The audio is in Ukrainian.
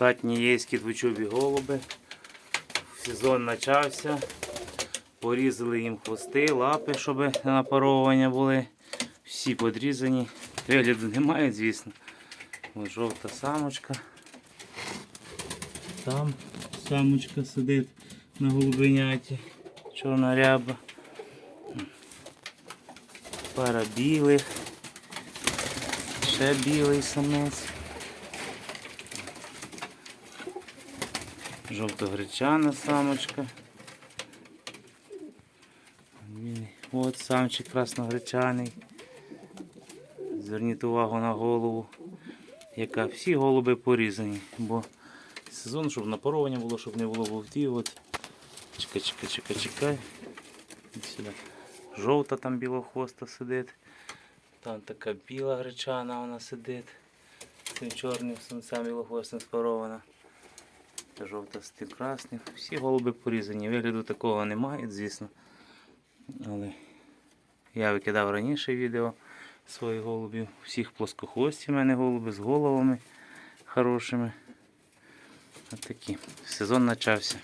Штатні єйські двочубі голуби. Сезон почався. Порізали їм хвости, лапи, щоб напаровування були. Всі подрізані. Вигляду немає, звісно. Ось жовта самочка. Там самочка сидить на голубеняті. Чорна ряба. Пара білих. Ще білий самець. Жовтогречана самочка. От самчик красногречаний. Зверніть увагу на голову, яка всі голуби порізані, бо сезон, щоб напарування було, щоб не було вовтів. Чекай, чекай, чекай, чекай. Жовта там білохвоста сидить. Там така біла гречана вона сидить. Цим чорним самцем білохвостим спарована. Та жовта красних. Всі голуби порізані. Вигляду такого немає, звісно. Але я викидав раніше відео своїх голубів. Всіх плоскохвості в мене голуби з головами хорошими. Отакі. Сезон почався.